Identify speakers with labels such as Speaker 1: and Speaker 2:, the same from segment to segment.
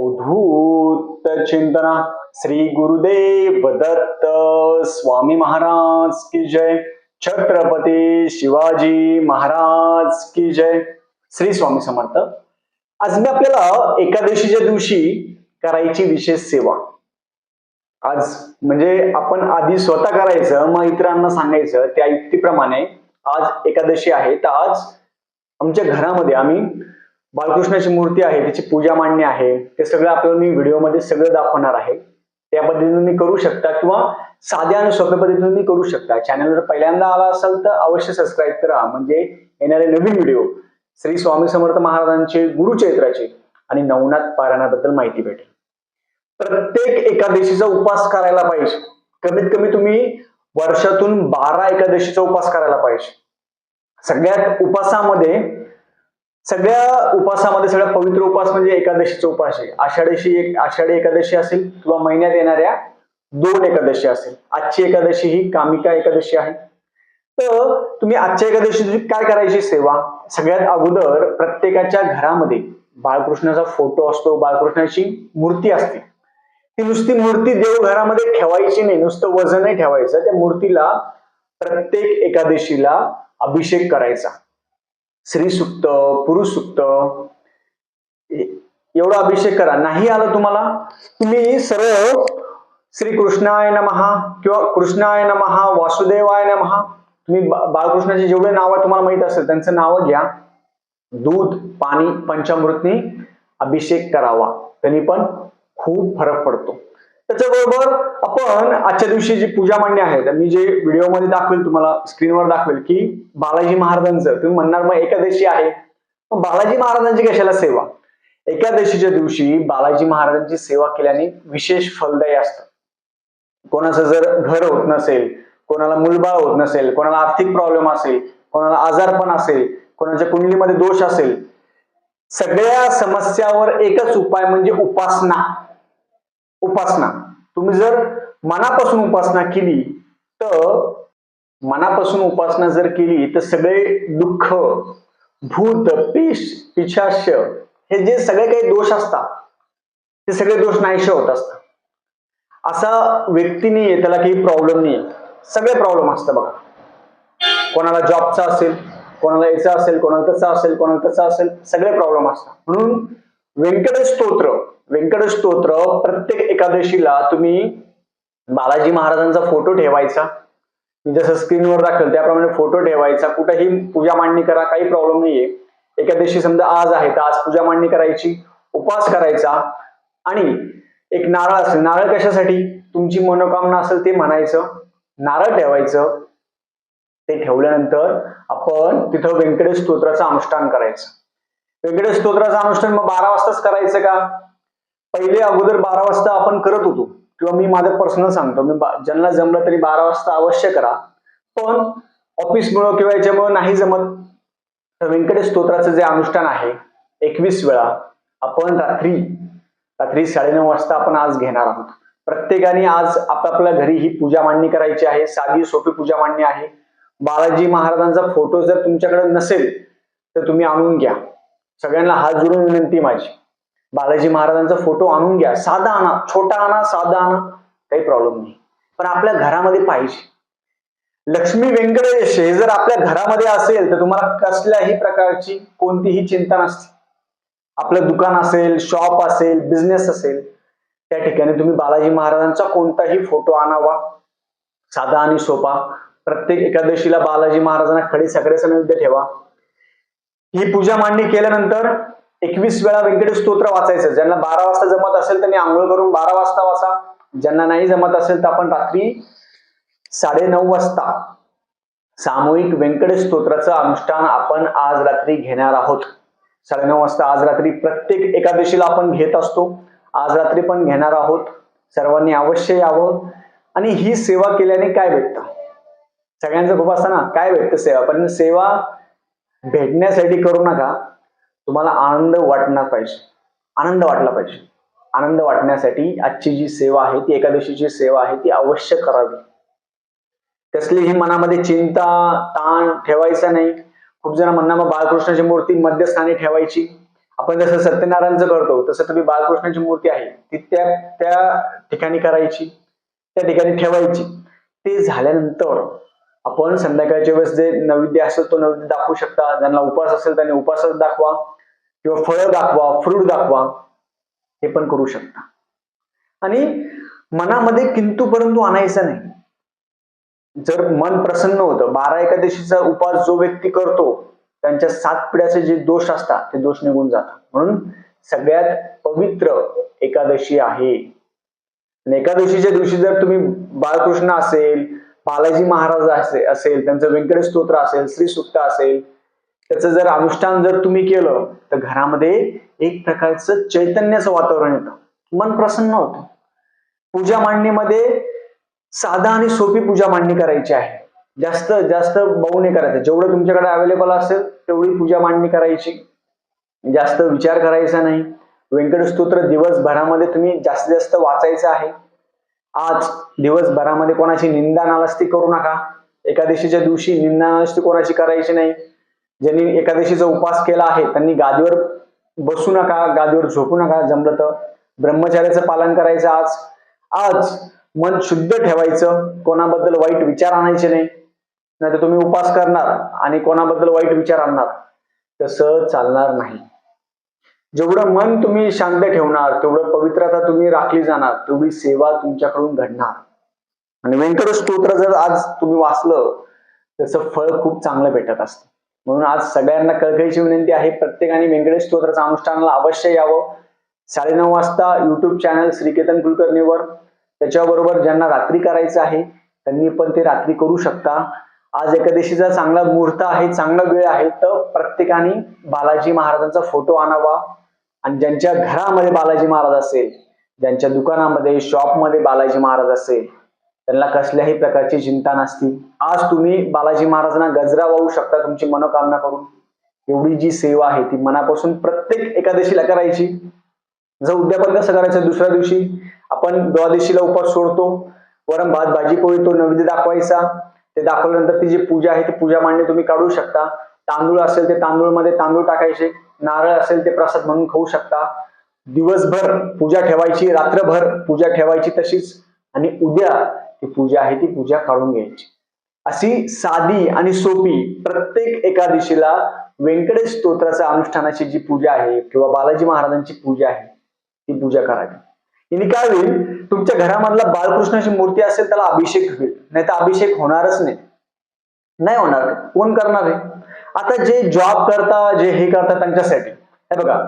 Speaker 1: अवधूत चिंतना. श्री गुरुदेव दत्त स्वामी महाराज की जय. छत्रपती शिवाजी महाराज की जय. श्री स्वामी समर्थ. आज मी आपल्याला एकादशीच्या दिवशी करायची विशेष सेवा. आज म्हणजे आपण आधी स्वतः करायचं मग इतरांना सांगायचं त्या युक्तीप्रमाणे आज एकादशी आहे. तर आज आमच्या घरामध्ये आम्ही बालकृष्णाची मूर्ती आहे त्याची पूजा मांडणी आहे ते सगळं आपल्याला मी व्हिडिओमध्ये सगळं दाखवणार आहे. त्या पद्धतीने तुम्ही करू शकता किंवा साध्या आणि सोप्या पद्धतीने तुम्ही करू शकता. चॅनल जर पहिल्यांदा आला असेल तर अवश्य सबस्क्राईब करा. म्हणजे येणारे नवीन व्हिडिओ श्री स्वामी समर्थ महाराजांचे गुरुचैत्राचे आणि नवनाथ पारायणाबद्दल माहिती भेटेल. प्रत्येक एकादशीचा उपास करायला पाहिजे. कमीत कमी तुम्ही वर्षातून बारा एकादशीचा उपास करायला पाहिजे. सगळ्यात उपासामध्ये सगळ्या उपासामध्ये सगळ्या पवित्र उपास म्हणजे एकादशीचा उपास आहे. आषाढीशी एक आषाढी एकादशी असेल किंवा महिन्यात येणाऱ्या दोन एकादशी असेल. आजची एकादशी ही कामिका एकादशी आहे. तर तुम्ही आजच्या एकादशी काय करायची सेवा? सगळ्यात अगोदर प्रत्येकाच्या घरामध्ये बाळकृष्णाचा फोटो असतो बाळकृष्णाची मूर्ती असते. ती नुसती मूर्ती देवघरामध्ये ठेवायची नाही नुसतं वजन नाही ठेवायचं त्या मूर्तीला प्रत्येक एकादशीला अभिषेक करायचा. स्त्री सुक्त पुरुष सुक्त एवढा अभिषेक करा. नाही आलं तुम्हाला? तुम्ही सरळ श्री कृष्णाय नमहा किंवा कृष्णाय नमहा वासुदेवाय नमहा तुम्ही बा- बाळकृष्णाचे जेवढे नावं तुम्हाला माहीत असेल त्यांचं नावं घ्या. दूध पाणी पंचामृतनी अभिषेक करावा. त्यांनी पण खूप फरक पडतो. त्याच्याबरोबर आपण आजच्या दिवशी जी पूजा मांडणी आहे मी जे व्हिडिओमध्ये दाखवेल तुम्हाला स्क्रीनवर दाखवेल की बालाजी महाराजांचं तुम्ही म्हणणार मग एकादशी आहे. मग बालाजी महाराजांची कशाला सेवा? एकादशीच्या दिवशी बालाजी महाराजांची सेवा केल्याने विशेष फलदायी असतं. कोणाचं जर घर होत नसेल कोणाला मुलबाळ होत नसेल कोणाला आर्थिक प्रॉब्लेम असेल कोणाला आजारपण असेल कोणाच्या कुंडलीमध्ये दोष असेल सगळ्या समस्यावर एकच उपाय म्हणजे उपासना. उपासना. तुम्ही जर मनापासून उपासना केली तर मनापासून उपासना जर केली तर सगळे दुःख भूत पिश पिशास्य हे जे सगळे काही दोष असतात ते सगळे दोष नाहीशे होत असतात. असा व्यक्ती नाहीये त्याला काही प्रॉब्लेम नाहीये. सगळे प्रॉब्लेम असतात बघा. कोणाला जॉबचा असेल कोणाला याचा असेल कोणाला तसा असेल कोणाला तसा असेल सगळे प्रॉब्लेम असतात. म्हणून व्यंकटेश स्तोत्र व्यंकटेश स्तोत्र प्रत्येक एकादशीला तुम्ही बालाजी महाराजांचा फोटो ठेवायचा. मी जसं स्क्रीनवर दाखल त्याप्रमाणे फोटो ठेवायचा. कुठेही पूजा मांडणी करा काही प्रॉब्लेम नाहीये. एकादशी समजा आज आहे तर आज पूजा मांडणी करायची उपवास करायचा. आणि एक नारळ असेल नारळ कशासाठी? तुमची मनोकामना असेल ते म्हणायचं. नारळ ठेवायचं. ते ठेवल्यानंतर आपण तिथं व्यंकटेश स्तोत्राचं अनुष्ठान करायचं. व्यंकटेश स्तोत्राचं अनुष्ठान मग बारा वाजताच करायचं का? पहिले अगोदर बारा वाजता आपण करत होतो. किंवा मी माझं पर्सनल सांगतो. मी ज्यांना जमलं तरी बारा वाजता अवश्य करा. पण ऑफिसमुळं किंवा याच्यामुळं नाही जमत. तर व्यंकटेश स्तोत्राचं जे अनुष्ठान आहे एकवीस वेळा आपण रात्री रात्री साडेनऊ वाजता आपण आज घेणार आहोत. प्रत्येकाने आज आपापल्या घरी ही पूजा मांडणी करायची आहे. साधी सोपी पूजा मांडणी आहे. बालाजी महाराजांचा फोटो जर तुमच्याकडे नसेल तर तुम्ही आणून घ्या. सगळ्यांना हात जोडून विनंती माझी. बालाजी महाराजांचा फोटो आणून घ्या. साधा आणा छोटा आणा साधा आणा. काही प्रॉब्लेम नाही. पण आपल्या घरामध्ये पाहिजे. लक्ष्मी व्यंकटेश हे जर आपल्या घरामध्ये असेल तर तुम्हाला कसल्याही प्रकारची कोणतीही चिंता नसते. आपलं दुकान असेल शॉप असेल बिझनेस असेल त्या ठिकाणी तुम्ही बालाजी महाराजांचा कोणताही फोटो आणावा. साधा आणि सोपा. प्रत्येक एकादशीला बालाजी महाराजांना खडी सगळे नैवेद्य ठेवा. ही पूजा मांडणी केल्यानंतर एकवीस वेळा व्यंकटेश स्तोत्र वाचायचं. ज्यांना बारा वाजता जमत असेल त्यांनी आंघोळ करून बारा वाजता वाचा. ज्यांना नाही जमत असेल तर आपण रात्री साडे नऊ वाजता सामूहिक व्यंकटेश स्तोत्राचं अनुष्ठान आपण आज रात्री घेणार आहोत. साडेनऊ वाजता आज रात्री प्रत्येक एकादशीला आपण घेत असतो. आज रात्री पण घेणार आहोत. सर्वांनी अवश्य यावं. आणि ही सेवा केल्याने काय भेटतं? सगळ्यांचं खूप असतं ना? काय भेटतं सेवा? पण सेवा भेटण्यासाठी करू नका. तुम्हाला आनंद वाटणार पाहिजे. आनंद वाटला पाहिजे. आनंद वाटण्यासाठी आजची जी सेवा आहे ती एकादशीची सेवा आहे ती अवश्य करावी. कसलीही मनामध्ये चिंता ताण ठेवायचा नाही. खूप जण म्हणणार मग बाळकृष्णाची मूर्ती मध्यस्थानी ठेवायची. आपण जसं सत्यनारायणचं करतो तसं तुम्ही बाळकृष्णाची मूर्ती आहे ती त्या त्या ठिकाणी करायची त्या ठिकाणी ठेवायची. ते झाल्यानंतर आपण संध्याकाळच्या वेळेस जे नैवेद्य असेल तो नैवेद्य दाखवू शकता. ज्यांना उपास असेल त्यांनी उपासच दाखवा. किंवा फळं दाखवा फ्रूट दाखवा हे पण करू शकता. आणि मनामध्ये किंतु परंतु आणायचं नाही. जर मन प्रसन्न होतं बारा एकादशीचा उपास जो व्यक्ती करतो त्यांच्या सात पिढ्याचे जे दोष असतात ते दोष निघून जातात. म्हणून सगळ्यात पवित्र एकादशी आहे. एकादशीच्या दिवशी जर तुम्ही बाळकृष्ण असेल बालाजी महाराज असेल त्यांचं व्यंकटेश स्तोत्र असेल श्री सुक्त असेल त्याचं जर अनुष्ठान जर तुम्ही केलं तर घरामध्ये एक प्रकारचं चैतन्याचं वातावरण येतं. मन प्रसन्न होतं. पूजा मांडणीमध्ये साधा आणि सोपी पूजा मांडणी करायची आहे. जास्त जास्त बहु नाही करायचं. जेवढं तुमच्याकडे अवेलेबल असेल तेवढी पूजा मांडणी करायची. जास्त विचार करायचा नाही. व्यंकट स्तोत्र दिवसभरामध्ये तुम्ही जास्तीत जास्त वाचायचं आहे. आज दिवसभरामध्ये कोणाची निंदा नालस्ती करू नका. एकादशीच्या दिवशी निंदा नालस्ती कोणाची करायची नाही. ज्यांनी एकादशीचा उपास केला आहे त्यांनी गादीवर बसू नका गादीवर झोपू नका जमलं तर. ब्रह्मचार्याचं पालन करायचं आज. आज मन शुद्ध ठेवायचं कोणाबद्दल वाईट विचार आणायचे नाही. नाही तर तुम्ही उपास करणार आणि कोणाबद्दल वाईट विचार आणणार. तसं चालणार नाही. जेवढं मन तुम्ही शांत ठेवणार तेवढं पवित्रता तुम्ही राखली जाणार तेवढी सेवा तुमच्याकडून घडणार. आणि व्यंकट स्तोत्र जर आज तुम्ही वाचलं त्याचं फळ खूप चांगलं भेटत असतं. म्हणून आज सगळ्यांना कळकळीची विनंती आहे प्रत्येकाने व्यंकटेश स्तोत्राच्या अनुष्ठानाला अवश्य यावं. साडेनऊ वाजता युट्यूब चॅनल श्रीकेतन कुलकर्णीवर त्याच्याबरोबर ज्यांना रात्री करायचं आहे त्यांनी पण ते रात्री करू शकता. आज एकादशीचा चांगला मुहूर्त आहे चांगला वेळ आहे तर प्रत्येकाने बालाजी महाराजांचा फोटो आणावा. आणि ज्यांच्या घरामध्ये बालाजी महाराज असेल ज्यांच्या दुकानामध्ये शॉपमध्ये बालाजी महाराज असेल त्यांना कसल्याही प्रकारची चिंता नसती. आज तुम्ही बालाजी महाराजांना गजरा वाहू शकता तुमची मनोकामना करून. एवढी जी सेवा आहे ती मनापासून प्रत्येक एकादशीला करायची. जर उद्यापन कसं करायचं दुसऱ्या दिवशी आपण द्वादशीला उपास सोडतो वरम भात भाजी पोळी तो नैवेद्य दाखवायचा. ते दाखवल्यानंतर ती जी पूजा आहे ती पूजा मांडणी तुम्ही काढू शकता. तांदूळ असेल ते तांदूळमध्ये तांदूळ टाकायचे. नारळ असेल ते प्रसाद म्हणून खाऊ शकता. दिवसभर पूजा ठेवायची रात्रभर पूजा ठेवायची तशीच. आणि उद्या ती पूजा आहे ती पूजा काढून घ्यायची. अशी साधी आणि सोपी प्रत्येक एकादशीला व्यंकटेश स्तोत्राच्या अनुष्ठानाची जी पूजा आहे किंवा बालाजी महाराजांची पूजा आहे ती पूजा करावी. हिने काय होईल? तुमच्या घरामधला बाळकृष्णाची मूर्ती असेल त्याला अभिषेक होईल नाही तर अभिषेक होणारच नाही. नाही होणार. कोण करणार आहे? आता जे जॉब करता जे हे करता त्यांच्यासाठी. हे बघा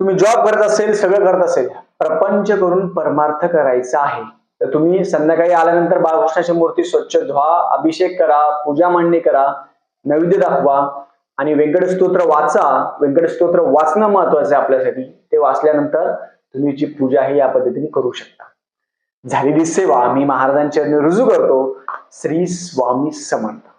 Speaker 1: तुम्ही जॉब करत असेल सगळं करत असेल. प्रपंच करून परमार्थ करायचा आहे. तर तुम्ही संध्याकाळी आल्यानंतर बाळकृष्णाची मूर्ती स्वच्छ धुवा अभिषेक करा पूजा मांडणी करा नैवेद्य दाखवा आणि व्यंकट स्तोत्र वाचा. व्यंकट स्तोत्र वाचणं महत्वाचं आहे आपल्यासाठी. ते वाचल्यानंतर तुम्ही जी पूजा आहे या पद्धतीने करू शकता. झालेली सेवा. मी महाराजांच्या रुजू करतो. श्री स्वामी समर्थ.